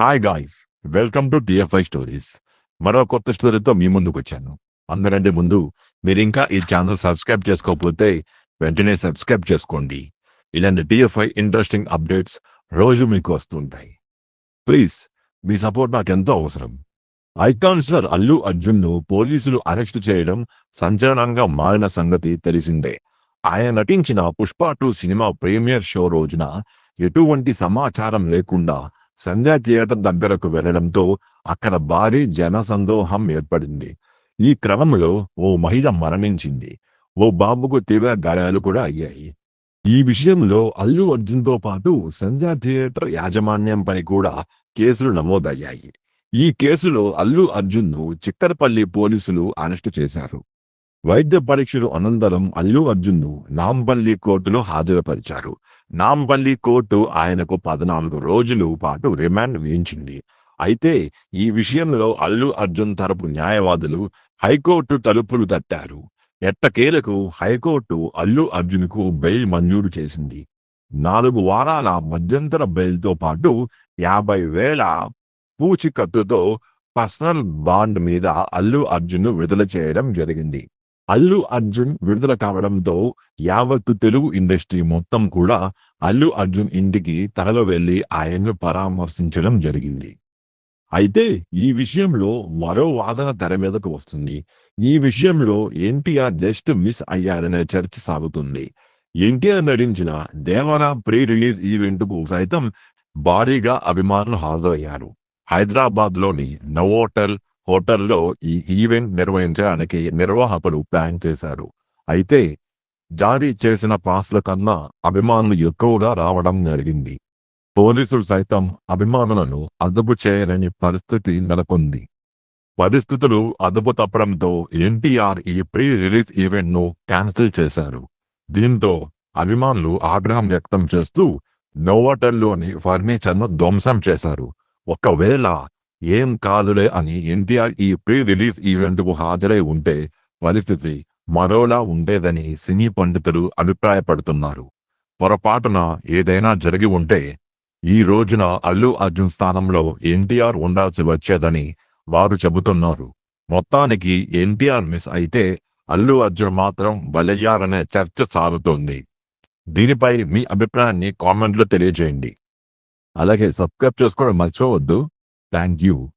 Hi guys welcome to DFI stories మరో కొత్త స్టోరీతో మీ ముందుకు వచ్చాను. అందరంటే ముందు మీరు ఇంకా ఈ ఛానల్ సబ్స్క్రైబ్ చేసుకోకపోతే వెంటనే సబ్స్క్రైబ్ చేసుకోండి. ఇలాంటి డిఎఫ్ఐ ఇంట్రెస్టింగ్ అప్డేట్స్ రోజు మీకు వస్తుంటాయి. ప్లీజ్ మీ సపోర్ట్ నాకు ఎంతో అవసరం. ఐకాన్ స్టార్ అల్లు అర్జున్ను పోలీసులు అరెస్ట్ చేయడం సంచలనంగా మారిన సంగతి తెలిసిందే. ఆయన నటించిన Pushpa two cinema premiere show రోజున ఎటువంటి సమాచారం లేకుండా సంధ్యా థియేటర్ దగ్గరకు వెళ్ళడంతో అక్కడ భారీ జనసందోహం ఏర్పడింది. ఈ క్రమంలో ఓ మహిళ మరణించింది. ఓ బాబుకు తీవ్ర గాయాలు కూడా అయ్యాయి. ఈ విషయంలో అల్లు అర్జున్తో పాటు సంధ్యా థియేటర్ యాజమాన్యంపై కూడా కేసులు నమోదయ్యాయి. ఈ కేసులో అల్లు అర్జున్ను చిక్కరపల్లి పోలీసులు అరెస్టు చేశారు. వైద్య పరీక్షలు అనంతరం అల్లు అర్జున్ను నాంబల్లి కోర్టులో హాజరుపరిచారు. నాంపల్లి కోర్టు ఆయనకు పద్నాలుగు రోజులు పాటు రిమాండ్ విధించింది. అయితే ఈ విషయంలో అల్లు అర్జున్ తరపు న్యాయవాదులు హైకోర్టు తలుపులు తట్టారు. ఎట్టకేలకు హైకోర్టు అల్లు అర్జున్కు బెయిల్ మంజూరు చేసింది. నాలుగు వారాల మధ్యంతర బెయిల్తో పాటు యాభై వేల పూచికత్తుతో పర్సనల్ బాండ్ మీద అల్లు అర్జున్ను విడుదల చేయడం జరిగింది. అల్లు అర్జున్ విడుదల కావడంతో యావత్తు తెలుగు ఇండస్ట్రీ మొత్తం కూడా అల్లు అర్జున్ ఇంటికి తరలి వెళ్ళి ఆయన్ను పరామర్శించడం జరిగింది. అయితే ఈ విషయంలో మరో వాదన తెర మీదకు వస్తుంది. ఈ విషయంలో ఎన్టీఆర్ జస్ట్ మిస్ అయ్యారనే చర్చ సాగుతుంది. ఎన్టీఆర్ నటించిన దేవరా ప్రీ రిలీజ్ ఈవెంట్కు సైతం భారీగా అభిమానులు హాజరయ్యారు. హైదరాబాద్లోని నవోటల్ హోటల్లో ఈ ఈవెంట్ నిర్వహించడానికి నిర్వాహకులు ప్లాన్ చేశారు. అయితే జారీ చేసిన పాస్ల కన్నా అభిమానులు ఎక్కువగా రావడం జరిగింది. పోలీసులు సైతం అభిమానులను అదుపు చేయలేని పరిస్థితి నెలకొంది. పరిస్థితులు అదుపు తప్పడంతో ఎన్టీఆర్ ఈ ప్రీ రిలీజ్ ఈవెంట్ను క్యాన్సిల్ చేశారు. దీంతో అభిమానులు ఆగ్రహం వ్యక్తం చేస్తూ నోవాటల్లోని ఫర్నిచర్ను ధ్వంసం చేశారు. ఒకవేళ ఏం కాదులే అని ఎన్టీఆర్ ఈ ప్రీ రిలీజ్ ఈవెంట్కు హాజరై ఉంటే పరిస్థితి మరోలా ఉండేదని సినీ పండితులు అభిప్రాయపడుతున్నారు. పొరపాటున ఏదైనా జరిగి ఉంటే ఈ రోజున అల్లు అర్జున్ స్థానంలో ఎన్టీఆర్ ఉండాల్సి వచ్చేదని వారు చెబుతున్నారు. మొత్తానికి ఎన్టీఆర్ మిస్ అయితే అల్లు అర్జున్ మాత్రం బలయ్యారనే చర్చ సాగుతోంది. దీనిపై మీ అభిప్రాయాన్ని కామెంట్లో తెలియజేయండి. అలాగే సబ్స్క్రైబ్ చేసుకోవడం మర్చిపోవద్దు. Thank you.